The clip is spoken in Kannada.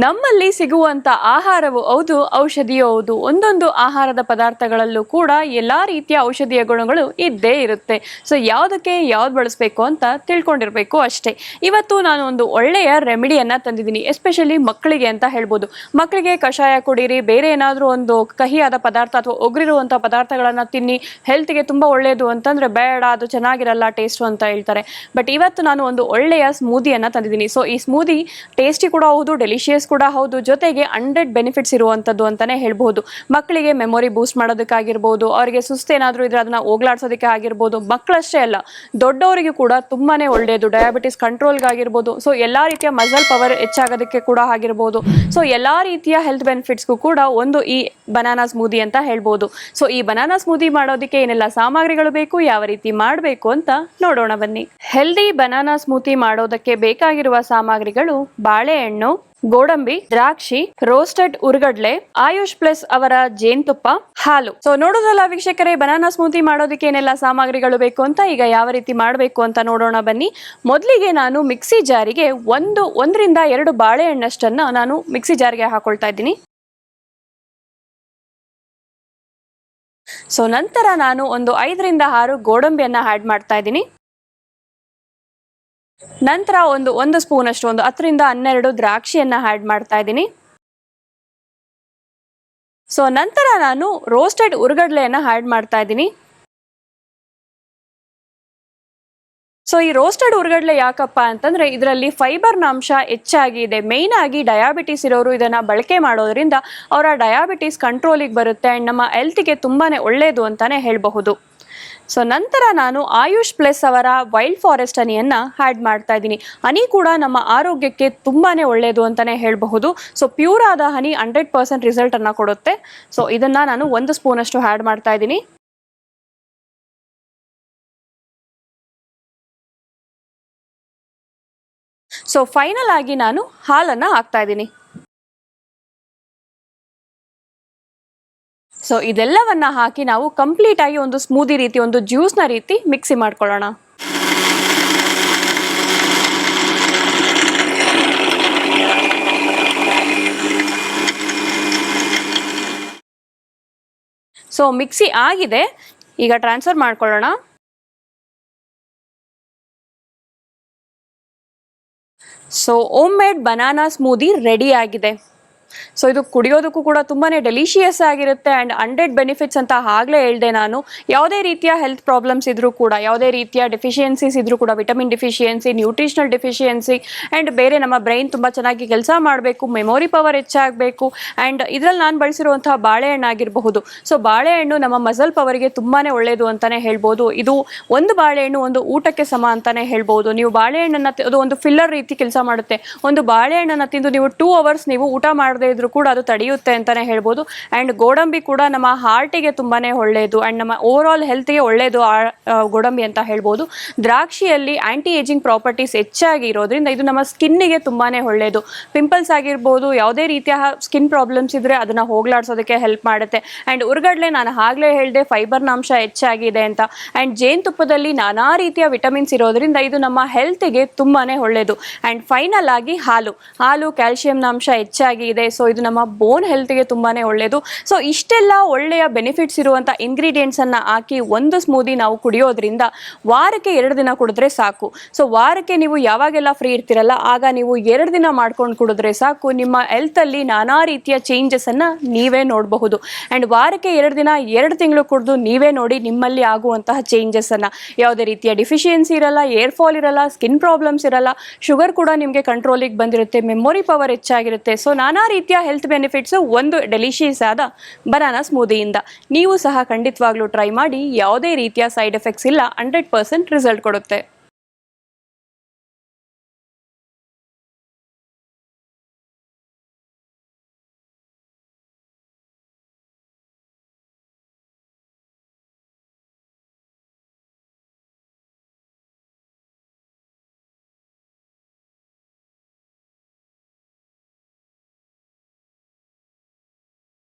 ನಮ್ಮಲ್ಲಿ ಸಿಗುವಂತ ಆಹಾರವು ಹೌದು, ಔಷಧಿಯೂ ಹೌದು. ಒಂದೊಂದು ಆಹಾರದ ಪದಾರ್ಥಗಳಲ್ಲೂ ಕೂಡ ಎಲ್ಲಾ ರೀತಿಯ ಔಷಧೀಯ ಗುಣಗಳು ಇದ್ದೇ ಇರುತ್ತೆ. ಸೊ ಯಾವುದಕ್ಕೆ ಯಾವ್ದು ಬಳಸಬೇಕು ಅಂತ ತಿಳ್ಕೊಂಡಿರ್ಬೇಕು ಅಷ್ಟೇ. ಇವತ್ತು ನಾನು ಒಂದು ಒಳ್ಳೆಯ ರೆಮಿಡಿಯನ್ನ ತಂದಿದ್ದೀನಿ ಎಸ್ಪೆಷಲಿ ಮಕ್ಕಳಿಗೆ ಅಂತ ಹೇಳ್ಬೋದು. ಮಕ್ಕಳಿಗೆ ಕಷಾಯ ಕುಡೀರಿ, ಬೇರೆ ಏನಾದರೂ ಒಂದು ಕಹಿಯಾದ ಪದಾರ್ಥ ಅಥವಾ ಒಗ್ರಿರುವಂಥ ಪದಾರ್ಥಗಳನ್ನು ತಿನ್ನಿ ಹೆಲ್ತ್ಗೆ ತುಂಬಾ ಒಳ್ಳೆಯದು ಅಂತಂದ್ರೆ ಬೇಡ, ಅದು ಚೆನ್ನಾಗಿರಲ್ಲ ಟೇಸ್ಟು ಅಂತ ಹೇಳ್ತಾರೆ. ಬಟ್ ಇವತ್ತು ನಾನು ಒಂದು ಒಳ್ಳೆಯ ಸ್ಮೂದಿಯನ್ನ ತಂದಿದ್ದೀನಿ. ಸೊ ಈ ಸ್ಮೂದಿ ಟೇಸ್ಟಿ ಕೂಡ ಹೌದು ಡೆಲಿಷಿಯಸ್ ಕೂಡ ಹೌದು, ಜೊತೆಗೆ ಹಂಡ್ರೆಡ್ ಬೆನಿಫಿಟ್ಸ್ ಇರುವಂಥದ್ದು ಅಂತಾನೆ ಹೇಳ್ಬೋದು ಮಕ್ಕಳಿಗೆ ಮೆಮೊರಿ ಬೂಸ್ಟ್ ಮಾಡೋದಕ್ಕಾಗಿರ್ಬೋದು, ಅವರಿಗೆ ಸುಸ್ತೇನಾದರೂ ಇದ್ರೆ ಅದನ್ನ ಹೋಗ್ಲಾಡ್ಸೋದಕ್ಕೆ ಆಗಿರ್ಬೋದು, ಮಕ್ಕಳಷ್ಟೇ ಅಲ್ಲ, ದೊಡ್ಡವರಿಗೂ ಕೂಡ ತುಂಬಾನೇ ಒಳ್ಳೆಯದು ಡಯಾಬಿಟಿಸ್ ಕಂಟ್ರೋಲ್ಗಾಗಿರ್ಬೋದು ಸೊ ಎಲ್ಲಾ ರೀತಿಯ ಮಸಲ್ ಪವರ್ ಹೆಚ್ಚಾಗೋದಕ್ಕೆ ಕೂಡ ಆಗಿರ್ಬೋದು. ಸೊ ಎಲ್ಲಾ ರೀತಿಯ ಹೆಲ್ತ್ ಬೆನಿಫಿಟ್ಸ್ಗೂ ಕೂಡ ಒಂದು ಈ ಬನಾನಾ ಸ್ಮೂದಿ ಅಂತ ಹೇಳ್ಬೋದು. ಸೊ ಈ ಬನಾನಾ ಸ್ಮೂದಿ ಮಾಡೋದಕ್ಕೆ ಏನೆಲ್ಲ ಸಾಮಗ್ರಿಗಳು ಬೇಕು, ಯಾವ ರೀತಿ ಮಾಡಬೇಕು ಅಂತ ನೋಡೋಣ ಬನ್ನಿ. ಹೆಲ್ದಿ ಬನಾನಾ ಸ್ಮೂತಿ ಮಾಡೋದಕ್ಕೆ ಬೇಕಾಗಿರುವ ಸಾಮಗ್ರಿಗಳು ಬಾಳೆಹಣ್ಣು ಗೋಡಂಬಿ, ದ್ರಾಕ್ಷಿ ರೋಸ್ಟೆಡ್ ಉರ್ಗಡ್ಲೆ, ಆಯುಷ್ ಪ್ಲಸ್ ಅವರ ಜೇನುತುಪ್ಪ, ಹಾಲು. ಸೊ ನೋಡೋದಲ್ಲ ವೀಕ್ಷಕರೇ ಬನಾನಾ ಸ್ಮೂತಿ ಮಾಡೋದಕ್ಕೆ ಏನೆಲ್ಲ ಸಾಮಗ್ರಿಗಳು ಬೇಕು ಅಂತ ಈಗ ಯಾವ ರೀತಿ ಮಾಡಬೇಕು ಅಂತ ನೋಡೋಣ ಬನ್ನಿ. ಮೊದಲಿಗೆ ನಾನು ಮಿಕ್ಸಿ ಜಾರಿಗೆ ಒಂದು, ಒಂದರಿಂದ ಎರಡು ಬಾಳೆಹಣ್ಣಷ್ಟನ್ನ ನಾನು ಮಿಕ್ಸಿ ಜಾರಿಗೆ ಹಾಕೊಳ್ತಾ ಇದ್ದೀನಿ. ಸೊ ನಂತರ ನಾನು ಒಂದು ಐದರಿಂದ ಆರು ಗೋಡಂಬಿಯನ್ನ ಆ್ಯಡ್ ಮಾಡ್ತಾ ಇದ್ದೀನಿ. ನಂತರ ಒಂದು ಒಂದು ಸ್ಪೂನ್ ಅಷ್ಟು, ಒಂದು ಹತ್ತರಿಂದ ಹನ್ನೆರಡು ದ್ರಾಕ್ಷಿಯನ್ನ ಆ್ಯಡ್ ಮಾಡ್ತಾ ಇದ್ದೀನಿ. ಸೊ ನಂತರ ನಾನು ರೋಸ್ಟೆಡ್ ಉರುಗಡ್ಲೆಯನ್ನು ಆ್ಯಡ್ ಮಾಡ್ತಾ ಇದ್ದೀನಿ. ಸೊ ಈ ರೋಸ್ಟೆಡ್ ಉರ್ಗಡ್ಲೆ ಯಾಕಪ್ಪ ಅಂತಂದ್ರೆ ಇದರಲ್ಲಿ ಫೈಬರ್ನ ಅಂಶ ಹೆಚ್ಚಾಗಿ ಇದೆ ಮೇಯ್ನ್ ಆಗಿ ಡಯಾಬಿಟಿಸ್ ಇರೋರು ಇದನ್ನ ಬಳಕೆ ಮಾಡೋದ್ರಿಂದ ಅವರ ಡಯಾಬಿಟಿಸ್ ಕಂಟ್ರೋಲಿಗೆ ಬರುತ್ತೆ. ಆ್ಯಂಡ್ ನಮ್ಮ ಹೆಲ್ತ್ಗೆ ತುಂಬಾನೇ ಒಳ್ಳೆಯದು ಅಂತಾನೆ ಹೇಳಬಹುದು. ಸೊ ನಂತರ ನಾನು ಆಯುಷ್ ಪ್ಲಸ್ ಅವರ ವೈಲ್ಡ್ ಫಾರೆಸ್ಟ್ ಹನಿಯನ್ನು ಆ್ಯಡ್ ಮಾಡ್ತಾ ಇದ್ದೀನಿ. ಹನಿ ಕೂಡ ನಮ್ಮ ಆರೋಗ್ಯಕ್ಕೆ ತುಂಬಾ ಒಳ್ಳೆಯದು ಅಂತಲೇ ಹೇಳಬಹುದು. ಸೊ ಪ್ಯೂರ್ ಆದ ಹನಿ ಹಂಡ್ರೆಡ್ ಪರ್ಸೆಂಟ್ ರಿಸಲ್ಟನ್ನು ಕೊಡುತ್ತೆ. ಸೊ ಇದನ್ನು ನಾನು ಒಂದು ಸ್ಪೂನಷ್ಟು ಆ್ಯಡ್ ಮಾಡ್ತಾ ಇದ್ದೀನಿ. ಸೊ ಫೈನಲ್ ಆಗಿ ನಾನು ಹಾಲನ್ನು ಹಾಕ್ತಾ ಇದ್ದೀನಿ. ಸೊ ಇದೆಲ್ಲವನ್ನ ಹಾಕಿ ನಾವು ಕಂಪ್ಲೀಟ್ ಆಗಿ ಒಂದು ಸ್ಮೂದಿ ರೀತಿ, ಒಂದು ಜ್ಯೂಸ್ನ ರೀತಿ ಮಿಕ್ಸಿ ಮಾಡ್ಕೊಳ್ಳೋಣ. ಸೊ ಮಿಕ್ಸಿ ಆಗಿದೆ. ಈಗ ಟ್ರಾನ್ಸ್ಫರ್ ಮಾಡ್ಕೊಳ್ಳೋಣ. So home made banana smoothie ready ಆಗಿದೆ. ಸೊ ಇದು ಕುಡಿಯೋದಕ್ಕೂ ಕೂಡ ತುಂಬಾನೇ ಡೆಲಿಷಿಯಸ್ ಆಗಿರುತ್ತೆ ಆ್ಯಂಡ್ ಹಂಡ್ರೆಡ್ ಬೆನಿಫಿಟ್ಸ್ ಅಂತ ಆಗಲೇ ಹೇಳಿದೆ ನಾನು. ಯಾವುದೇ ರೀತಿಯ ಹೆಲ್ತ್ ಪ್ರಾಬ್ಲಮ್ಸ್ ಇದ್ರೂ ಕೂಡ, ಯಾವುದೇ ರೀತಿಯ ಡೆಫಿಷಿಯನ್ಸೀಸ್ ಇದ್ರೂ ಕೂಡ vitamin deficiency nutritional deficiency and ಬೇರೆ ನಮ್ಮ ಬ್ರೈನ್ ತುಂಬ ಚೆನ್ನಾಗಿ ಕೆಲಸ ಮಾಡಬೇಕು ಮೆಮೊರಿ ಪವರ್ ಹೆಚ್ಚಾಗಬೇಕು ಆ್ಯಂಡ್ ಇದರಲ್ಲಿ ನಾನು ಬಳಸಿರುವಂತಹ ಬಾಳೆಹಣ್ಣು ಆಗಿರಬಹುದು. ಸೊ ಬಾಳೆಹಣ್ಣು ನಮ್ಮ ಮಸಲ್ ಪವರ್ಗೆ ತುಂಬಾ ಒಳ್ಳೆಯದು ಅಂತಲೇ ಹೇಳ್ಬೋದು. ಇದು ಒಂದು ಬಾಳೆಹಣ್ಣು ಒಂದು ಊಟಕ್ಕೆ ಸಮ ಅಂತಲೇ ಹೇಳ್ಬೋದು. ನೀವು ಬಾಳೆಹಣ್ಣನ್ನು ಅದು ಒಂದು ಫಿಲ್ಲರ್ ರೀತಿ ಕೆಲಸ ಮಾಡುತ್ತೆ. ಒಂದು ಬಾಳೆಹಣ್ಣನ್ನು ತಿಂದು ನೀವು ಟೂ ಅವರ್ಸ್ ನೀವು ಊಟ ಮಾಡದೇ ಇದ್ರೂ ಕೂಡ ಅದು ತಡೆಯುತ್ತೆ ಅಂತಾನೆ ಹೇಳ್ಬೋದು. ಆ್ಯಂಡ್ ಗೋಡಂಬಿ ಕೂಡ ನಮ್ಮ ಹಾರ್ಟಿಗೆ ತುಂಬಾ ಒಳ್ಳೆಯದು ಆ್ಯಂಡ್ ನಮ್ಮ ಓವರ್ ಆಲ್ ಹೆಲ್ತ್ಗೆ ಒಳ್ಳೆಯದು ಗೋಡಂಬಿ ಅಂತ ಹೇಳ್ಬೋದು. ದ್ರಾಕ್ಷಿಯಲ್ಲಿ ಆ್ಯಂಟಿ ಏಜಿಂಗ್ ಪ್ರಾಪರ್ಟೀಸ್ ಹೆಚ್ಚಾಗಿ ಇರೋದ್ರಿಂದ ಇದು ನಮ್ಮ ಸ್ಕಿನ್ನಿಗೆ ತುಂಬಾ ಒಳ್ಳೆಯದು ಪಿಂಪಲ್ಸ್ ಆಗಿರ್ಬೋದು, ಯಾವುದೇ ರೀತಿಯ ಸ್ಕಿನ್ ಪ್ರಾಬ್ಲಮ್ಸ್ ಇದ್ದರೆ ಅದನ್ನು ಹೋಗ್ಲಾಡ್ಸೋದಕ್ಕೆ ಹೆಲ್ಪ್ ಮಾಡುತ್ತೆ. ಆ್ಯಂಡ್ ಉರ್ಗಡ್ಲೆ ನಾನು ಆಗಲೇ ಹೇಳಿದೆ ಫೈಬರ್ನ ಅಂಶ ಹೆಚ್ಚಾಗಿದೆ ಅಂತ. ಆ್ಯಂಡ್ ಜೇನುತುಪ್ಪದಲ್ಲಿ ನಾನಾ ರೀತಿಯ ವಿಟಮಿನ್ಸ್ ಇರೋದ್ರಿಂದ ಇದು ನಮ್ಮ ಹೆಲ್ತ್ಗೆ ತುಂಬಾ ಒಳ್ಳೆಯದು ಆ್ಯಂಡ್ ಫೈನಲ್ ಆಗಿ ಹಾಲು. ಹಾಲು ಕ್ಯಾಲ್ಶಿಯಂನ ಅಂಶ ಹೆಚ್ಚಾಗಿ ಇದೆ. ಸೊ ಇದು ನಮ್ಮ ಬೋನ್ ಹೆಲ್ತ್ಗೆ ತುಂಬಾ ಒಳ್ಳೆಯದು ಸೊ ಇಷ್ಟೆಲ್ಲ ಒಳ್ಳೆಯ ಬೆನಿಫಿಟ್ಸ್ ಇರುವಂಥ ಇಂಗ್ರೀಡಿಯೆಂಟ್ಸನ್ನು ಹಾಕಿ ಒಂದು ಸ್ಮೂದಿ ನಾವು ಕುಡಿಯೋದ್ರಿಂದ ವಾರಕ್ಕೆ ಎರಡು ದಿನ ಕುಡಿದ್ರೆ ಸಾಕು. ಸೊ ವಾರಕ್ಕೆ ನೀವು ಯಾವಾಗೆಲ್ಲ ಫ್ರೀ ಇರ್ತೀರಲ್ಲ, ಆಗ ನೀವು ಎರಡು ದಿನ ಮಾಡ್ಕೊಂಡು ಕುಡಿದ್ರೆ ಸಾಕು. ನಿಮ್ಮ ಹೆಲ್ತಲ್ಲಿ ನಾನಾ ರೀತಿಯ ಚೇಂಜಸನ್ನು ನೀವೇ ನೋಡಬಹುದು. ಆ್ಯಂಡ್ ವಾರಕ್ಕೆ ಎರಡು ದಿನ, ಎರಡು ತಿಂಗಳು ಕುಡಿದು ನೀವೇ ನೋಡಿ ನಿಮ್ಮಲ್ಲಿ ಆಗುವಂತಹ ಚೇಂಜಸನ್ನು ಯಾವುದೇ ರೀತಿಯ ಡಿಫಿಷಿಯನ್ಸಿ ಇರಲ್ಲ ಏರ್ ಫಾಲ್ ಇರಲ್ಲ ಸ್ಕಿನ್ ಪ್ರಾಬ್ಲಮ್ಸ್ ಇರಲ್ಲ ಶುಗರ್ ಕೂಡ ನಿಮಗೆ ಕಂಟ್ರೋಲಿಗೆ ಬಂದಿರುತ್ತೆ ಮೆಮೊರಿ ಪವರ್ ಹೆಚ್ಚಾಗಿರುತ್ತೆ. ಸೊ ನಾನಾ ರೀತಿಯ ಹೆಲ್ತ್ ಬೆನಿಫಿಟ್ಸು ಒಂದು ಡೆಲಿಷಿಯಸ್ ಆದ ಬನಾನಾ ಸ್ಮೂದಿಯಿಂದ. ನೀವು ಸಹ ಖಂಡಿತವಾಗ್ಲೂ ಟ್ರೈ ಮಾಡಿ, ಯಾವುದೇ ರೀತಿಯ ಸೈಡ್ ಎಫೆಕ್ಟ್ಸ್ ಇಲ್ಲ, ಹಂಡ್ರೆಡ್ ಪರ್ಸೆಂಟ್ ರಿಸಲ್ಟ್ ಕೊಡುತ್ತೆ.